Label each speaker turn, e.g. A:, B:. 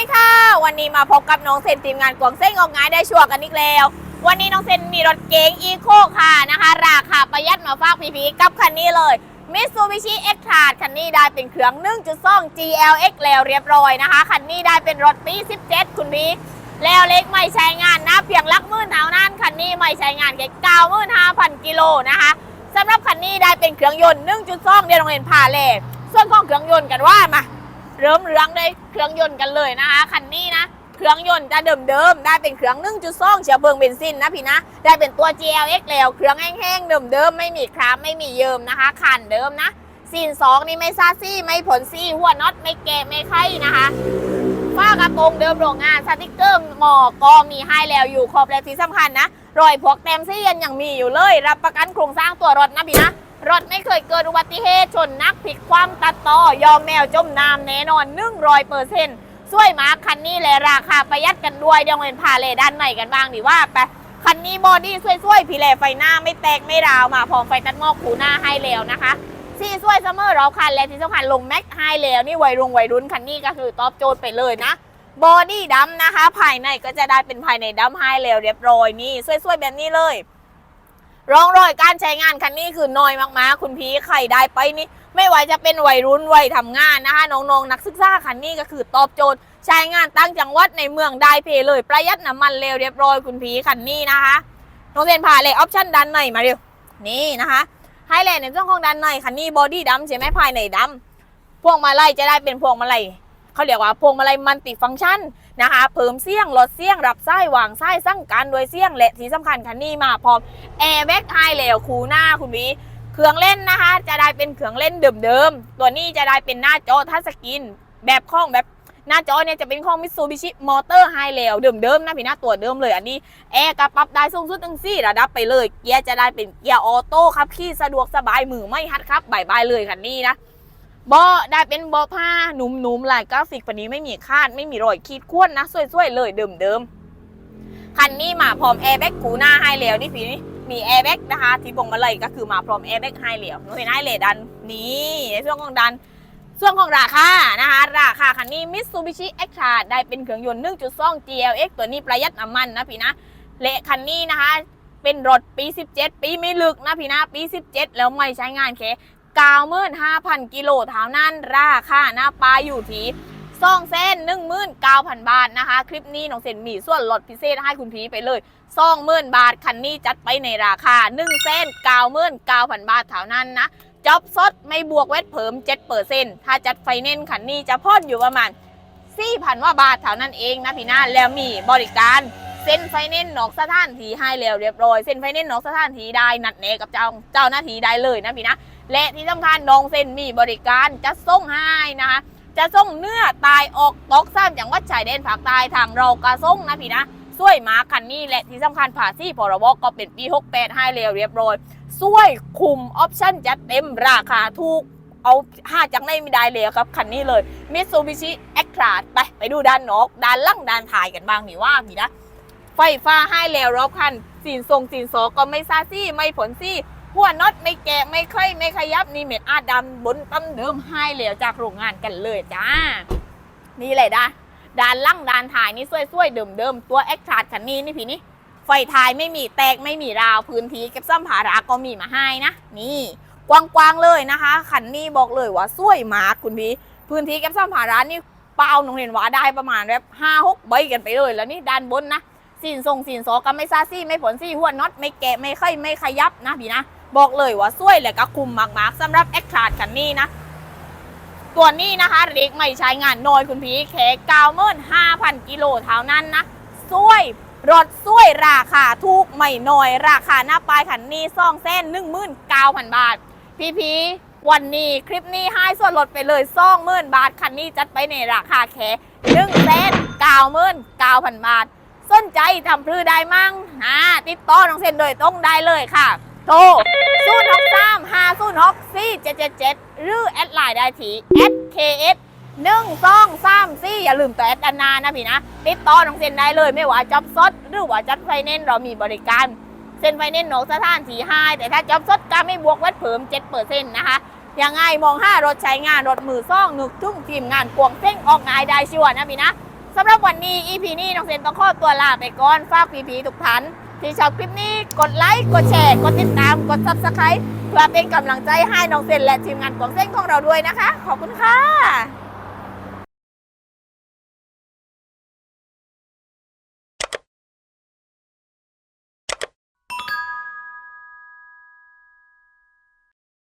A: ดีค่ะ วันนี้มาพบกับน้องเซนทีมงานกวงเส้งออกงานได้ชัวกันอีกแล้ว วันนี้น้องเซนมีรถเก๋งอีโคค่ะนะคะ ราคาประหยัดมาฝากพี่ๆกับคันนี้เลยมิซูบิชิ x t r a คันนี้ได้เป็นเครื่อง 1.2 GLX แล้วเรียบร้อยนะคะ คันนี้ได้เป็นรถปี 17 คุณพี่แล้วเล็กไม่ใช้งานนะเพียงลักมื่นเท่านั้นคันนี้ไม่ใช้งานแค่95,000กิโลนะคะสำหรับคันนี้ได้เป็นเครื่องยนต์ 1.2 เดี๋ยวโรงเรียนพาเลยส่วนของเครื่องยนต์กันว่ามา เริ่มเรื่องได้เครื่องยนต์กันเลยนะคะคันนี้นะเครื่องยนต์จะเดิมๆ ได้เป็นเครื่อง1.2เชื้อเพลิงเบนซินนะพี่นะ ได้เป็นตัว GLX แล้ว เครื่องแห้งๆ เดิมๆ ไม่มีคราบไม่มีเยิมนะคะ คันเดิมนะซีนสองนี่ไม่ซาซี่ ไม่ผลซี่ หัวน็อตไม่แกะไม่ไข่นะคะฝ้ากระโปรงเดิมโรงงาน สติกเกอร์หมอก็มีให้แล้วอยู่ครบและที่สำคัญนะ รอยพวกเต็มซี่ยันยังมีอยู่เลย รับประกันโครงสร้างตัวรถนะพี่นะ รถไม่เคยเกิดอุบัติเหตุชนนักผิดความตัดต่อยอมแมวจมน้ำแน่นอน100เปอร์เซ็นต์ช่วยมาคันนี้เลยราคาประหยัดกันด้วยเดี๋ยวเงินพาเลด้านในกันบ้างดีว่าไปคันนี้บอดี้ช่วยๆพี่แหล่ไฟหน้าไม่แตกไม่ราวมาพร้อมไฟตัดหมอกขูหน้าให้แล้วนะคะซี่ช่วยเสมเมอเราคันและที่สำคัญลงแม็กให้แล้วนี่วัยรุ่งวัยรุ่นคันนี้ก็คือตอบโจทย์ไปเลยนะบอดี้ดำนะคะ ภายในก็จะได้เป็นภายในดำให้แล้วเรียบร้อยนี่สวยๆแบบนี้เลย ร่องรอยการใช้งานคันนี้คือน้อยมากๆ คุณพี่ใครได้ไปนี่ไม่ว่าจะเป็นวัยรุ่นวัยทำงานนะคะน้องๆนักศึกษาคันนี้ก็คือตอบโจทย์ใช้งานตั้งจังหวัดในเมืองได้เพเลย ประหยัดน้ำมันเร็วเรียบร้อยคุณพี่คันนี้นะคะน้องเรียนผ่าเลยออปชั่นด้านในมาเร็วนี่นะคะไฮไลท์ในช่วงของด้านในคันนี้บอดี้ดำใช่ไหมภายในดำพวงมาลัยจะได้เป็นพวงมาลัยเขาเรียกว่าพวงมาลัยมันติฟังก์ชัน นะคะเพิ่มเสียงลดเสียงรับไส้วางไส้สั่งการโดยเสียงและที่สำคัญคันนี้มาพร้อมแอร์แบ็กไฮเลวคูหน้าคุณวีเครื่องเล่นนะคะ จะได้เป็นเครื่องเล่นเดิมๆ ตัวนี้จะได้เป็นหน้าจอทัชสกรีนแบบข้องแบบหน้าจอเนี่ยจะเป็นของมิตซูบิชิมอเตอร์ไฮเลวเดิมๆนะพี่นะตัวเดิมเลยอันนี้ แอร์กระปรับได้สูงสุดถึงสี่ระดับไปเลย เกียร์จะได้เป็นเกียร์ออโต้ครับขี่สะดวกสบายมือไม่ฮัดครับบายบายเลยคันนี้นะ บาะได้เป็นบาะผ้าหนุ่มๆลายกราฟิกปันนี้ไม่มีคาด ไม่มีรอยขีดข่วนนะสวยๆเลยเดิมๆคันนี้มาพร้อมแอร์แบ็กคูหน้าให้แล้วนี่พี่นี่มีแอร์แบ็กนะคะที่พวงมาเลยก็คือมาพร้อมแอร์แบ็กให้แล้วหนูเห็นให้เลยดันนี่ในช่วงของดันส่วนของราคานะคะ ราคาคันนี้ Mitsubishi x t r a ได้เป็นเครื่องยนต์ 1.2 GLX ตัวนี้ประหยัดน้ำมันนะพี่นะและคันนี้นะคะ เป็นรถปี 17 ปีไม่ลึกนะพี่นะปี 17 แล้วไม่ใช้งานแค่ 95,000กิโลเท่านั้นราคาหน้าปลาอยู่ที่ซองเส้น19,000บาทนะคะ คลิปนี้น้องเซนมีส่วนลดพิเศษให้คุณพีไปเลยซองหมื่นบาทคันนี้จัดไปในราคา1เส้น99,000บาทเท่านั้นนะจอบสดไม่บวกเวทเพิ่ม7%ถ้าจัดไฟแนนซ์คันนี้จะพ่อนอยู่ประมาณ4,000ว่าบาทเท่านั้นเองนะพี่นะแล้วมีบริการเซ็นไฟแนนซ์นอกสถานที่ให้แล้วเรียบร้อยเซ็นไฟแนนซ์นอกสถานที่ได้นัดแนะกับเจ้าเจ้าหน้าที่ได้เลยนะพี่นะ และที่สำคัญน้องเซนมีบริการจะส่งให้นะคะ จะส่งเนื้อตายออกตอกซ้ำอย่างวัดชายแดนภาคใต้ทางเรากระส่งนะพี่นะช่วยมาคันนี้และที่สำคัญผ่าซี่พรบก็เป็นปี68ให้เร็วเรียบร้อยช่วยคุมออปชั่นจัดเต็มราคาถูกเอาห้าจังในไม่ได้เลยครับ คันนี้เลย Mitsubishi a c t r a ไป ไปดูด้านนอก ด้านล่างด้านท้ายกันบ้างพี่ว่าพี่นะ ไฟฟ้าให้แล้วรอบคันสีนทรงสีนโสก็ไม่ซาซี่ ไม่ผลซี่ หัวน็อตไม่แกะไม่ค่อยไม่ขยับนี่เม็ดอาดำบนตั้มเดิมให้แล้วจากโรงงานกันเลยจ้า นี่เลยนะด้านล่างด้านถ่ายนี่สวยๆเดิมๆตัวแอคทาร์ดคันนี้นี่พี่นี่ไฟท้ายไม่มีแตกไม่มีราวพื้นที่เก็บสัมภาระก็มีมาให้นะนี่กว้างๆเลยนะคะคันนี้บอกเลยว่าสวยมากคุณพี่พื้นที่เก็บสัมภาระนี่เปล่าหนูเห็นว่าได้ประมาณแบบห้าหกใบกันไปเลยแล้วนี่ด้านบนนะสินทรงสินโสก็ไม่ซาซี่ไม่ผลซี่หัวน็อตไม่แกะไม่ค่อยไม่ขยับนะพี่นะ บอกเลยว่าสวยและก็คุมมากๆสำหรับแอคทราดคันนี้นะ ตัวนี้นะคะเล็กไม่ใช้งานน้อยคุณพี่แค่เก้าหมื่นห้าพันกิโลเท่านั้นนะสวยรถสวยราคาถูกไม่น้อย ราคาหน้าป้ายคันนี้ซ่องเส้นหนึ่งหมื่นเก้าพันบาท พี่พีวันนี้คลิปนี้ให้ส่วนลดไปเลยซ่องหมื่นบาทคันนี้จัดไปในราคาแค่หนึ่งเส้นเก้าหมื่นเก้าพันบาทสนใจทำพรือได้มั่งอ่าติดต่อน้องเซนโดยตรงได้เลยค่ะ โทรศูนย์หกสามห้าศูนย์หกสี่เจ็ดเจ็ดเจ็ดหรือแอดไลน์ได้ที่ @ks หนึ่งสองสามสี่อย่าลืมตัวแอดอันนานะพี่นะ ติดต่อน้องเซนได้เลยไม่ว่าจ็อบสดหรือว่าจัดไฟแนนซ์เรามีบริการเซ็นไฟแนนซ์นอกสถานที่ให้แต่ถ้าจ็อบสดก็ไม่บวกวัดเพิ่ม7%นนะคะยังไงมองห้ารถใช้งานรถมือซ่องนึกถึงทีมงานกวงเส้งออกงายได้ชัวร์นะพี่นะสำหรับวันนี้ EP นี้น้องเซนต้องขอตัวลาไปก่อนฝากพีพีทุกท่าน ที่ชอบคลิปนี้กดไลค์กดแชร์กดติดตามกด subscribe เพื่อเป็นกำลังใจให้น้องเซนและทีมงานของเส้นของเราด้วยนะคะ ขอบคุณค่ะ